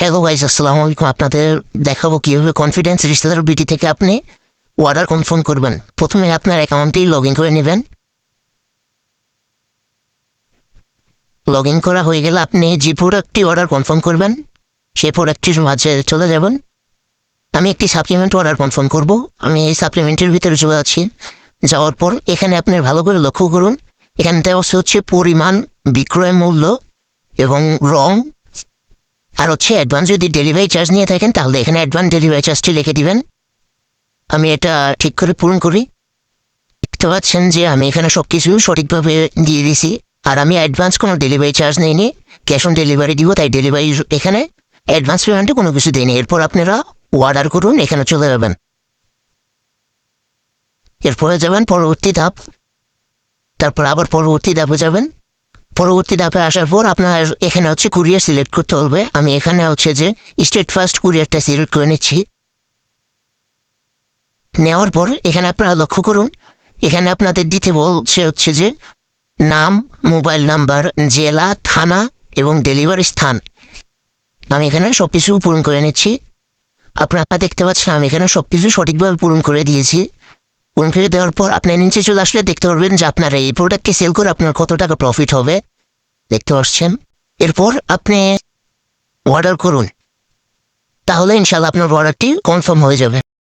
Hello guys আসসালামু আলাইকুম। আপনাদের দেখাবো কীভাবে কনফিডেন্স রিস্তাদার বিটি থেকে আপনি অর্ডার কনফার্ম করবেন। প্রথমে আপনার অ্যাকাউন্টেই লগ ইন করে নেবেন। লগ ইন করা হয়ে গেলে আপনি যে প্রোডাক্টটি অর্ডার কনফার্ম করবেন, সেই প্রোডাক্টটির মাঝে চলে যাবেন। আমি একটি সাপ্লিমেন্ট অর্ডার কনফার্ম করব। আমি এই সাপ্লিমেন্টের ভিতরে চলে যাচ্ছি। যাওয়ার পর এখানে আপনি ভালো করে লক্ষ্য করুন। এখানে দেওয়া হচ্ছে পরিমাণ বিক্রয় মূল্য এবং রং আর হচ্ছে অ্যাডভান্স যদি ডেলিভারি চার্জ নিয়ে থাকেন, তাহলে এখানে অ্যাডভান্স ডেলিভারি চার্জটি লিখে দিবেন। আমি এটা ঠিক করে পূরণ করি। দেখতে পাচ্ছেন যে আমি এখানে সব কিছু সঠিকভাবে দিয়ে দিছি। আর আমি অ্যাডভান্স কোনো ডেলিভারি চার্জ নিইনি। ক্যাশ অন ডেলিভারি দিব, তাই ডেলিভারি এখানে অ্যাডভান্স পেমেন্টে কোনো কিছু দিইনি। এরপর আপনারা অর্ডার করুন, এখানে চলে যাবেন। এরপরে যাবেন, পরবর্তী ধাপ। তারপর আবার পরবর্তী ধাপে যাবেন। পরবর্তী ধাপে আসার পর আপনার এখানে হচ্ছে কুরিয়ার সিলেক্ট করতে হবে। আমি এখানে হচ্ছে যে স্টেট ফার্স্ট কুরিয়ারটা সিলেক্ট করে নিচ্ছি। নেওয়ার পর এখানে আপনারা লক্ষ্য করুন, এখানে আপনাদের দিতে বলছে হচ্ছে যে নাম, মোবাইল নাম্বার, জেলা, থানা এবং ডেলিভারি স্থান। আমি এখানে সব কিছু পূরণ করে নিচ্ছি। আপনারা দেখতে পাচ্ছেন আমি এখানে সব কিছু সঠিকভাবে পূরণ করে দিয়েছি। পূরণ করে দেওয়ার পর আপনি নিচে চলে আসলে দেখতে পারবেন যে আপনার এই প্রোডাক্টকে সেল করে আপনার কত টাকা প্রফিট হবে। দেখতে পাচ্ছেন? এরপর আপনি অর্ডার করুন। তাহলে ইনশাল্লাহ আপনার অর্ডারটি কনফার্ম হয়ে যাবে।